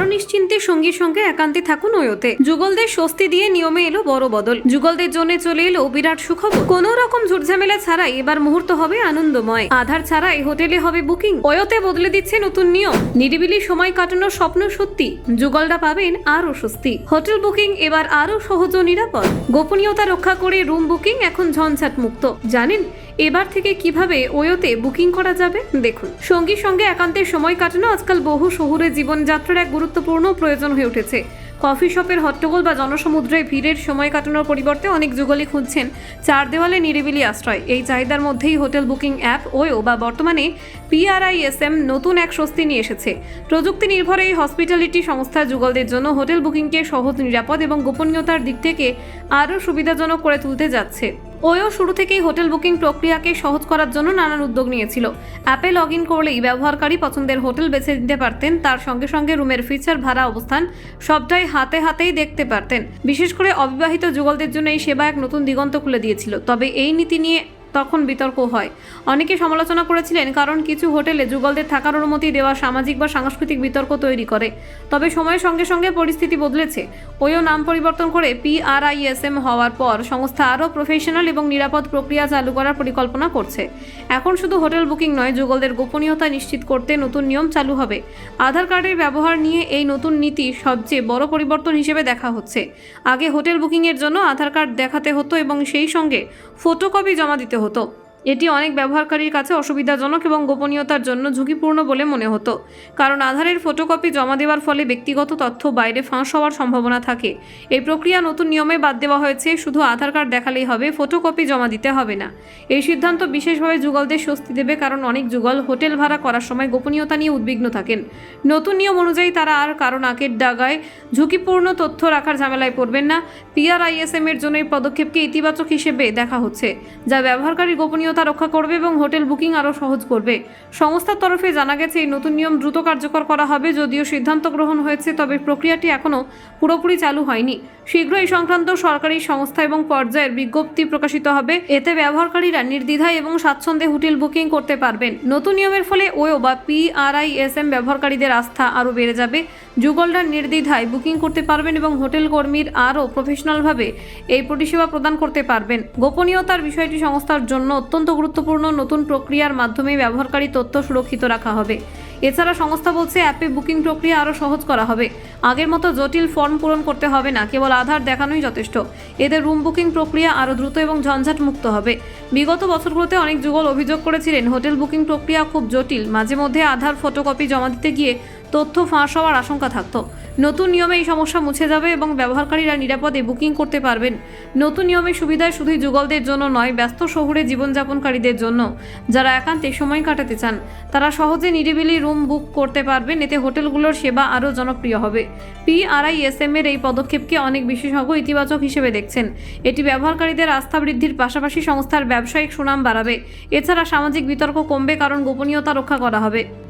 আরও নিশ্চিন্তে সঙ্গীর সঙ্গে একান্তে থাকুন ওয়োতে। যুগলদের স্বস্তি দিয়ে নিয়মে এলো বড় বদল। যুগলদের জন্য চলে এলো বিরাট সুখবর। কোন রকম ঝুটঝামেলা ছাড়াই এবার মুহূর্ত হবে আনন্দময়। আধার ছাড়াই হোটেলে হবে বুকিং। ওয়োতে বদলে দিচ্ছে নতুন নিয়ম। নিরিবিলি সময় কাটানোর স্বপ্ন সত্যি। যুগলরা পাবেন আরও স্বস্তি। হোটেল বুকিং এবার আরও সহজ ও নিরাপদ। গোপনীয়তা রক্ষা করে রুম বুকিং এখন ঝঞ্ঝাট মুক্ত জানেন এবার থেকে কীভাবে ওয়োতে বুকিং করা যাবে, দেখুন। সঙ্গীর সঙ্গে একান্তের সময় কাটানো আজকাল বহু শহুরে জীবনযাত্রার এক গুরুত্বপূর্ণ প্রয়োজন হয়ে উঠেছে। কফি শপের হট্টগোল বা জনসমুদ্রে ভিড়ের সময় কাটানোর পরিবর্তে অনেক যুগলই খুঁজছেন চার দেওয়ালে নিরিবিলি আশ্রয়। এই চাহিদার মধ্যেই হোটেল বুকিং অ্যাপ, ওয়ো বা বর্তমানে পিআরআইএসএম নতুন এক স্বস্তি নিয়ে এসেছে। প্রযুক্তি নির্ভর এই হসপিটালিটি সংস্থা যুগলদের জন্য হোটেল বুকিংকে সহজ, নিরাপদ এবং গোপনীয়তার দিক থেকে আরও সুবিধাজনক করে তুলতে যাচ্ছে। ওয়ো শুরু থেকেই হোটেল বুকিং প্রক্রিয়াকে সহজ করার জন্য নানান উদ্যোগ নিয়েছিল। অ্যাপে লগ ইন করলেই ব্যবহারকারী পছন্দের হোটেল বেছে নিতে পারতেন, তার সঙ্গে সঙ্গে রুমের ফিচার ভাড়া অবস্থান সবটাই হাতে হাতেই দেখতে পারতেন। বিশেষ করে অবিবাহিত যুগলদের জন্য এই সেবা এক নতুন দিগন্ত খুলে দিয়েছিল। তবে এই নীতি নিয়ে তখন বিতর্ক হয়। অনেকে সমালোচনা করেছিলেন, কারণ কিছু হোটেলে যুগলদের থাকার অনুমতি দেওয়া সামাজিক বা সাংস্কৃতিক বিতর্ক তৈরি করে। তবে সময়ের সঙ্গে সঙ্গে পরিস্থিতি বদলেছে। ওইও নাম পরিবর্তন করে পিআরআইএসএম হওয়ার পর সংস্থা আরও প্রফেশনাল এবং নিরাপদ প্রক্রিয়া চালু করার পরিকল্পনা করছে। এখন শুধু হোটেল বুকিং নয়, যুগলদের গোপনীয়তা নিশ্চিত করতে নতুন নিয়ম চালু হবে। আধার কার্ডের ব্যবহার নিয়ে এই নতুন নীতি সবচেয়ে বড় পরিবর্তন হিসেবে দেখা হচ্ছে। আগে হোটেল বুকিংয়ের জন্য আধার কার্ড দেখাতে হতো এবং সেই সঙ্গে ফটোকপি জমা দিতে হতো এটি অনেক ব্যবহারকারীর কাছে অসুবিধাজনক এবং গোপনীয়তার জন্য ঝুঁকিপূর্ণ বলে মনে হতো। কারণ আধারের ফটোকপি জমা দেওয়ার ফলে ব্যক্তিগত তথ্য বাইরে ফাঁস হওয়ার সম্ভাবনা থাকে। এই প্রক্রিয়া নতুন নিয়মে বাদ দেওয়া হয়েছে, শুধু আধার কার্ড দেখালেই হবে, ফটোকপি জমা দিতে হবে না। এই সিদ্ধান্ত বিশেষভাবে যুগলদের স্বস্তি দেবে, কারণ অনেক যুগল হোটেল ভাড়া করার সময় গোপনীয়তা নিয়ে উদ্বিগ্ন থাকেন। নতুন নিয়ম অনুযায়ী তারা আর কারও নাকের ডাগায় ঝুঁকিপূর্ণ তথ্য রাখার ঝামেলায় পড়বেন না। পিআরআইএসএম এর জন্য এই পদক্ষেপকে ইতিবাচক হিসেবে দেখা হচ্ছে, যা ব্যবহারকারীর গোপনীয়তা রক্ষা করবে এবং হোটেল বুকিং আরও সহজ করবে। সংস্থার তরফে জানা গেছে, এই নতুন নিয়ম দ্রুত কার্যকর করা হবে যদিও সিদ্ধান্ত গ্রহণ হয়েছে, তবে প্রক্রিয়াটি এখনও পুরোপুরি চালু হয়নি। শীঘ্র এই সংক্রান্ত সরকারি সংস্থা এবং পর্যায়ের বিজ্ঞপ্তি প্রকাশিত হবে। এতে ব্যবহারকারীরা নির্দ্বিধায় এবং স্বাচ্ছন্দ্যে হোটেল বুকিং করতে পারবেন। নতুন নিয়মের ফলে ওয়ো বা পিআরআইএসএম ব্যবহারকারীদের আস্থা আরও বেড়ে যাবে। যুগলরা নির্দ্বিধায় বুকিং করতে পারবেন এবং হোটেল কর্মীর আরও প্রফেশনালভাবে এই পরিষেবা প্রদান করতে পারবেন। গোপনীয়তার বিষয়টি সংস্থার জন্য অত্যন্ত গুরুত্বপূর্ণ নতুন প্রক্রিয়ার মাধ্যমে ব্যবহারকারী তথ্য সুরক্ষিত রাখা হবে। এছাড়া সংস্থা বলছে, অ্যাপে বুকিং প্রক্রিয়া আরও সহজ করা হবে। আগের মতো জটিল ফর্ম পূরণ করতে হবে না, কেবল আধার দেখানোই যথেষ্ট। এতে রুম বুকিং প্রক্রিয়া আরও দ্রুত এবং ঝঞ্ঝাট মুক্ত হবে। বিগত বছরগুলোতে অনেক যুগল অভিযোগ করেছিলেন, হোটেল বুকিং প্রক্রিয়া খুব জটিল। মাঝে মধ্যে আধার, ফটোকপি জমা দিতে গিয়ে তথ্য ফাঁস হওয়ার আশঙ্কা থাকতো। নতুন নিয়মে এই সমস্যা মুছে যাবে এবং ব্যবহারকারীরা নিরাপদে বুকিং করতে পারবেন। নতুন নিয়মের সুবিধায় শুধুই যুগলদের জন্য নয়, ব্যস্ত শহুরে জীবনযাপনকারীদের জন্য। যারা একান্তে সময় কাটাতে চান, তারা সহজে নিরিবিলি রুম বুক করতে পারবেন, এতে হোটেলগুলোর সেবা আরও জনপ্রিয় হবে। পিআরআইএসএম এর এই পদক্ষেপকে অনেক বিশেষজ্ঞ ইতিবাচক হিসেবে দেখছেন। এটি ব্যবহারকারীদের আস্থা বৃদ্ধির পাশাপাশি সংস্থার ব্যবসায়িক সুনাম বাড়াবে। এছাড়া সামাজিক বিতর্ক কমবে, কারণ গোপনীয়তা রক্ষা করা হবে।